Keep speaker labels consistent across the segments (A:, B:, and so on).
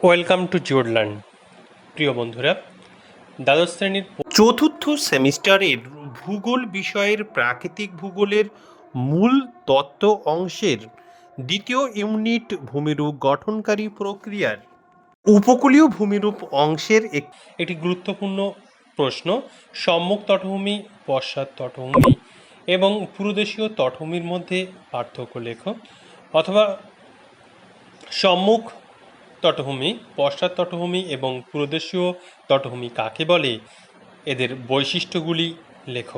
A: Welcome to জিওডল্যান্ড প্রিয় বন্ধুরা দ্বাদশ শ্রেণির
B: চতুর্থ সেমিস্টারের ভূগোল বিষয়ের প্রাকৃতিক ভূগোলের মূল তত্ত্ব অংশের দ্বিতীয় ইউনিট ভূমিরূপ গঠনকারী প্রক্রিয়ার উপকূলীয় ভূমিরূপ অংশের
A: একটি গুরুত্বপূর্ণ প্রশ্ন সম্মুখ তটভূমি পশ্চাৎ তটভূমি এবং পুরুদেশীয় তটভূমির মধ্যে পার্থক্য লেখ অথবা সম্মুখ তটভূমি, পশ্চাৎ তটভূমি এবং পুরুদেশীয় তটভূমি কাকে বলে? এদের বৈশিষ্ট্যগুলি লেখ।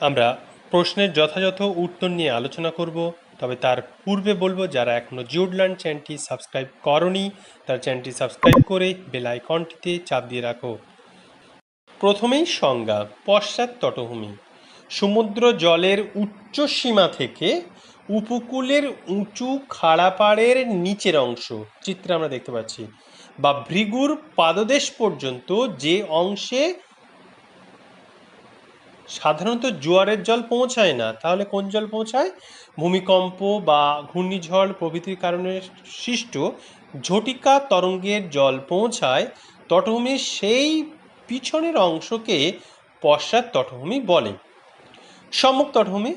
A: আমরা প্রশ্নের যথাযথ উত্তর নিয়ে আলোচনা করব, তবে তার পূর্বে বলব, যারা এখনও জিওডল্যান্ড চ্যানেলটি সাবস্ক্রাইব করনি, তার চ্যানেলটি সাবস্ক্রাইব করে বেল আইকনটিতে চাপ দিয়ে রাখো। প্রথমেই সংজ্ঞা, পশ্চাৎ তটভূমি। সমুদ্র জলের উচ্চ সীমা থেকে উপকূলের উঁচু খাড়া পাড়ের নিচের অংশ। চিত্রে আমরা দেখতে পাচ্ছি। বা ভৃগুর পাদদেশ পর্যন্ত যে অংশে সাধারণত জোয়ারের জল পৌঁছায় না, তাহলে কোন জল পৌঁছায়? ভূমিকম্প বা ঘূর্ণিঝড় প্রভৃতির কারণে সৃষ্ট ঝটিকা তরঙ্গের জল পৌঁছায় তটভূমির সেই পিছনের অংশকে পশ্চাৎ তটভূমি বলে। সম্মুখ তটভূমি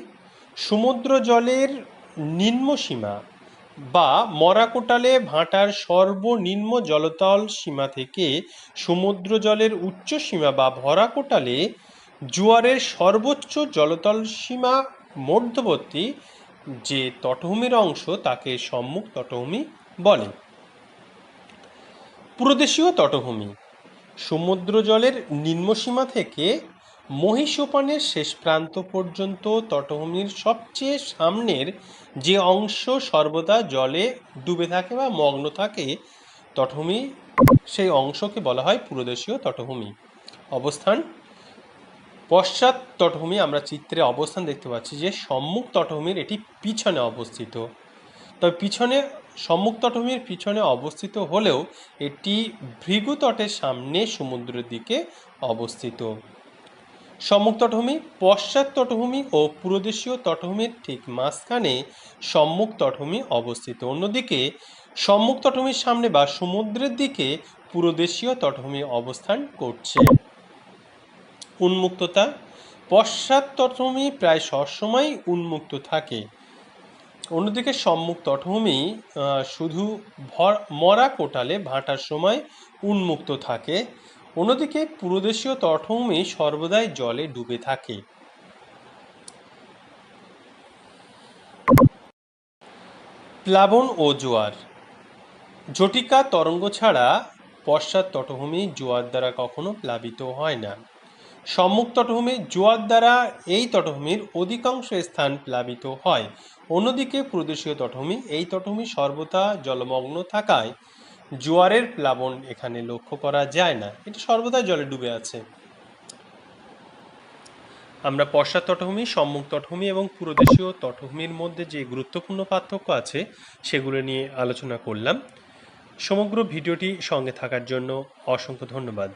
A: সমুদ্র জলের নিম্নসীমা বা মরাকোটালে ভাটার সর্বনিম্ন জলতল সীমা থেকে সমুদ্র জলের উচ্চ সীমা বা ভরাকোটালে জোয়ারের সর্বোচ্চ জলতল সীমা মধ্যবর্তী যে তটভূমির অংশ তাকে সম্মুখ তটভূমি বলে। পুরদেশীয় তটভূমি সমুদ্র জলের নিম্নসীমা থেকে মহিষোপানের শেষ প্রান্ত পর্যন্ত তটভূমির সবচেয়ে সামনের যে অংশ সর্বদা জলে ডুবে থাকে বা মগ্ন থাকে, তটভূমি, সেই অংশকে বলা হয় পুরদেশীয় তটভূমি। অবস্থান, পশ্চাৎ তটভূমি আমরা চিত্রে অবস্থান দেখতে পাচ্ছি যে সম্মুখ তটভূমির এটি পিছনে অবস্থিত। তবে পিছনে, সম্মুখ তটভূমির পিছনে অবস্থিত হলেও এটি ভৃগু তটের সামনে সমুদ্রের দিকে অবস্থিত। সম্মুখ তটভূমি, পশ্চাৎ তটভূমি ও পুরদেশীয় তটভূমির ঠিক মাঝখানে সম্মুখ তটভূমি অবস্থিত। অন্যদিকে, সম্মুখ তটভূমির সামনে বা সমুদ্রের দিকে পুরদেশীয় তটভূমি অবস্থান করছে। উন্মুক্ততা, পশ্চাৎ তটভূমি প্রায় সবসময় উন্মুক্ত থাকে। অন্যদিকে, সম্মুখ তটভূমি শুধু ভর, মরা কোটালে ভাটার সময় উন্মুক্ত থাকে। অন্যদিকে পুরদেশীয় তটভূমি সর্বদাই জলে ডুবে থাকে। প্লাবন ও জোয়ার। জটিকা তরঙ্গ ছাড়া পশ্চাৎ তটভূমি জোয়ার দ্বারা কখনো প্লাবিত হয় না। সম্মুখ তটভূমি জোয়ার দ্বারা এই তটভূমির অধিকাংশ স্থান প্লাবিত হয়। অন্যদিকে প্রদেশীয় তটভূমি, এই তটভূমি সর্বদা জলমগ্ন থাকায় জোয়ারের প্লাবন এখানে লক্ষ্য করা যায় না। এটি সর্বদাই জলে ডুবে আছে। আমরা পশ্চাৎ তটভূমি, সম্মুখ তটভূমি এবং পুরোদেশীয় তটভূমির মধ্যে যে গুরুত্বপূর্ণ পার্থক্য আছে, সেগুলো নিয়ে আলোচনা করলাম। সমগ্র ভিডিওটি সঙ্গে থাকার জন্য অসংখ্য ধন্যবাদ।